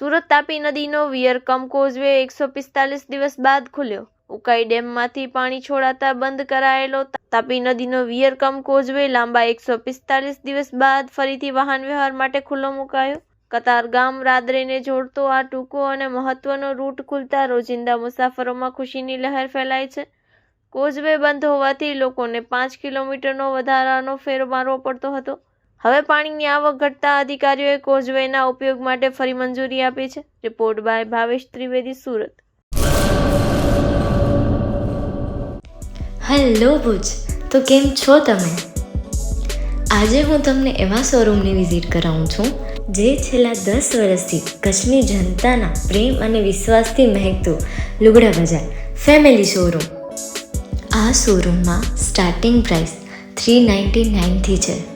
સુરત તાપી નદીનો વિયરકમ કોઝવે એકસો પિસ્તાલીસ દિવસ બાદ ખુલ્યો. ઉકાઈ ડેમમાંથી પાણી છોડાતા બંધ કરાયેલો તાપી નદીનો વિયરકમ કોઝવે લાંબા એકસો પિસ્તાલીસ દિવસ બાદ ફરીથી વાહન વ્યવહાર માટે ખુલ્લો મુકાયો. કતારગામ રાદરેને જોડતો આ ટૂંકો અને મહત્વનો રૂટ ખુલતા રોજિંદા મુસાફરોમાં ખુશીની લહેર ફેલાય છે. કોઝવે બંધ હોવાથી લોકોને પાંચ કિલોમીટરનો વધારાનો ફેરો મારવો પડતો હતો. હવે પાણીની આવક ઘટતા અધિકારીઓએ કોઝવેના ઉપયોગ માટે ફરી મંજૂરી આપી છે. Report by Bhavesh Trivedi, Surat. Hello Bhuj, તો કેમ છો તમે? આજે હું તમને એવા શોરૂમની વિઝિટ કરાવું છું, જે છેલ્લા દસ વર્ષથી કચ્છની જનતાના પ્રેમ અને વિશ્વાસથી મહેકતું લુગડા બજાર ફેમિલી શોરૂમ. આ શોરૂમમાં સ્ટાર્ટિંગ પ્રાઇસ થ્રી નાઇન્ટી નાઇનથી છે.